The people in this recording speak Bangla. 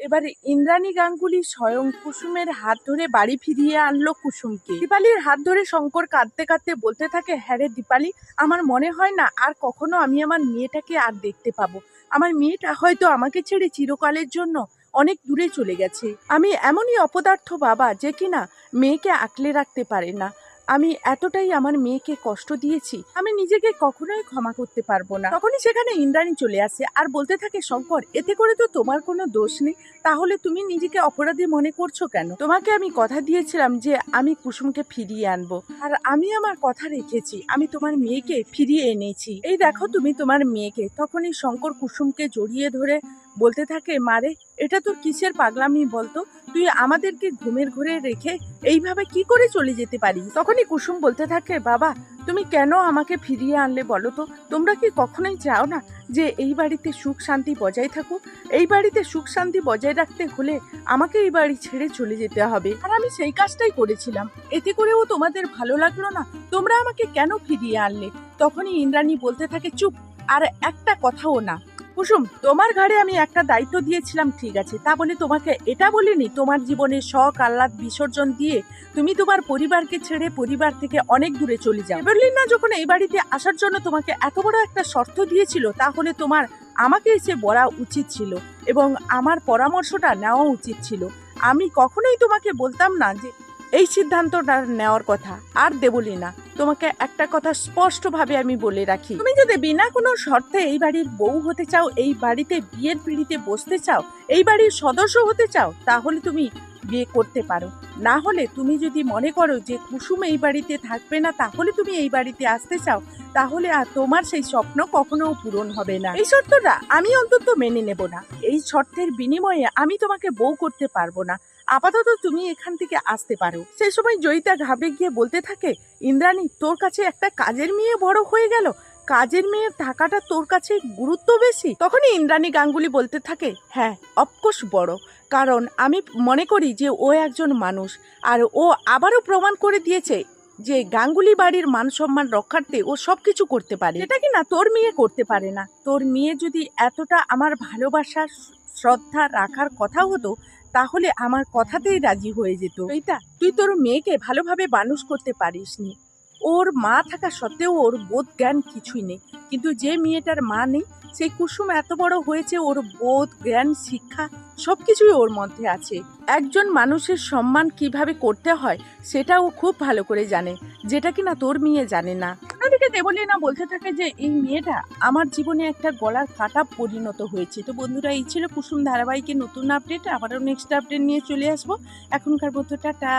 এবারে ইন্দ্রাণী গাঙ্গুলি স্বয়ং কুসুমের হাত ধরে বাড়ি ফিরিয়ে আনলো কুসুমকে। দীপালির হাত ধরে শঙ্কর কাঁদতে কাঁদতে বলতে থাকে হ্যাঁ রে দীপালি, আমার মনে হয় না আর কখনো আমি আমার মেয়েটাকে আর দেখতে পাবো। আমার মেয়েটা হয়তো আমাকে ছেড়ে চিরকালের জন্য অনেক দূরে চলে গেছে। আমি এমনই অপদার্থ বাবা যে কিনা মেয়েকে আঁকলে রাখতে পারে না। আমি এতটাই আমার মেয়েকে কষ্ট দিয়েছি, আমি নিজেকে কখনোই ক্ষমা করতে পারব না। তখনই সেখানে ইন্দ্রাণী চলে আসে আর বলতে থাকে, শঙ্কর, এতে করে তো তোমার কোনো দোষ নেই। তাহলে তুমি নিজেকে অপরাধী মনে করছ কেন? তোমাকে আমি কথা দিয়েছিলাম যে আমি কুসুমকে ফিরিয়ে আনব। আর আমি আমার কথা রেখেছি, আমি তোমার মেয়েকে ফিরিয়ে এনেছি। এই দেখো তুমি তোমার মেয়েকে। তখনই শঙ্কর কুসুমকে জড়িয়ে ধরে বলতে থাকে মারে এটা তোর কিসের পাগলামি বলতো? তুই আমাদেরকে ঘুমের ঘরে রেখে এইভাবে কি করে চলে যেতে পারি? তখনই কুসুম বলতে থাকে, বাবা, তুমি কেন আমাকে ফিরিয়ে আনলে বলো তো? তোমরা কি কখনোই চাও না যে এই বাড়িতে সুখ শান্তি বজায় থাকুক? এই বাড়িতে সুখ শান্তি বজায় রাখতে হলে আমাকে এই বাড়ি ছেড়ে চলে যেতে হবে। আর আমি সেই কাজটাই করেছিলাম। এতে করেও তোমাদের ভালো লাগল না? তোমরা আমাকে কেন ফিরিয়ে আনলে? তখনই ইন্দ্রাণী বলতে থাকে, চুপ, আর একটা কথাও না। কুসুম, তোমার ঘাড়ে আমি একটা দায়িত্ব দিয়েছিলাম, ঠিক আছে। তা বলে তোমাকে এটা বলিনি? তোমার জীবনে শখ, আহ্লাদ, বিসর্জন দিয়ে তুমি তোমার পরিবারকে ছেড়ে পরিবার থেকে অনেক দূরে চলে যাও। বললি না যখন এই বাড়িতে আসার জন্য তোমাকে এত বড় একটা শর্ত দিয়েছিল, তাহলে তোমার আমাকে এসে বলা উচিত ছিল এবং আমার পরামর্শটা নেওয়া উচিত ছিল। আমি কখনোই তোমাকে বলতাম না যে, এই সিদ্ধান্তটা নেওয়ার কথা। আর দেবলি না তোমাকে একটা কথা স্পষ্টভাবে আমি বলে রাখি। তুমি যদি বিনা কোনো শর্তে এই বাড়ির বউ হতে চাও, এই বাড়িতে বিয়ের পিড়িতে বসতে চাও, এই বাড়ির সদস্য হতে চাও, তাহলে তুমি বিয়ে করতে পারো। না হলে তুমি যদি মনে করো যে কুসুম এই বাড়িতে থাকবে না, তাহলে তুমি এই বাড়িতে আসতে চাও। তাহলে আর তোমার সেই স্বপ্ন কখনো পূরণ হবে না। এই শর্তটা আমি অন্তত মেনে নেব না। এই শর্তের বিনিময়ে আমি তোমাকে বউ করতে পারব না। আপাতত তুমি এখান থেকে আসতে পারো। সেই সময় জয়িতা ঘাবড়ে গিয়ে বলতে থাকে, ইন্দ্রাণী, তোর কাছে একটা কাজের মেয়ে বড় হয়ে গেল। কাজের মেয়ের থাকাটা তোর কাছে গুরুত্ব বেশি? তখনই ইন্দ্রাণী গাঙ্গুলি বলতে থাকে হ্যাঁ অফকোর্স বড়। কারণ আমি মনে করি যে ও একজন মানুষ। আর ও আবারও প্রমাণ করে দিয়েছে যে গাঙ্গুলি বাড়ির মান সম্মান রক্ষার্থে ও সব কিছু করতে পারে। এটা কি না তোর মেয়ে করতে পারে না। তোর মেয়ে যদি এতটা আমার ভালোবাসার শ্রদ্ধা রাখার কথা হতো, তাহলে আমার কথাতেই রাজি হয়ে যেত। এইটা তুই তোর মেয়েকে ভালোভাবে মানুষ করতে পারিস নি ওর মা থাকা সত্ত্বেও ওর বোধ জ্ঞান কিছুই নেই। কিন্তু যে মেয়েটার মা নেই সেই কুসুম এত বড় হয়েছে, ওর বোধ জ্ঞান শিক্ষা সবকিছুই ওর মধ্যে আছে। একজন মানুষের সম্মান কীভাবে করতে হয় সেটাও খুব ভালো করে জানে, যেটা কিনা তোর মেয়ে জানে না। দেবলীনা বলতে থাকে যে এই মেয়েটা আমার জীবনে একটা গলার কাটা পরিণত হয়েছে। তো বন্ধুরা, এই ছিল কুসুম ধারাবাহিকের নতুন আপডেট আবারও নেক্সট আপডেট নিয়ে চলে আসব। এখনকার মতো টাটা।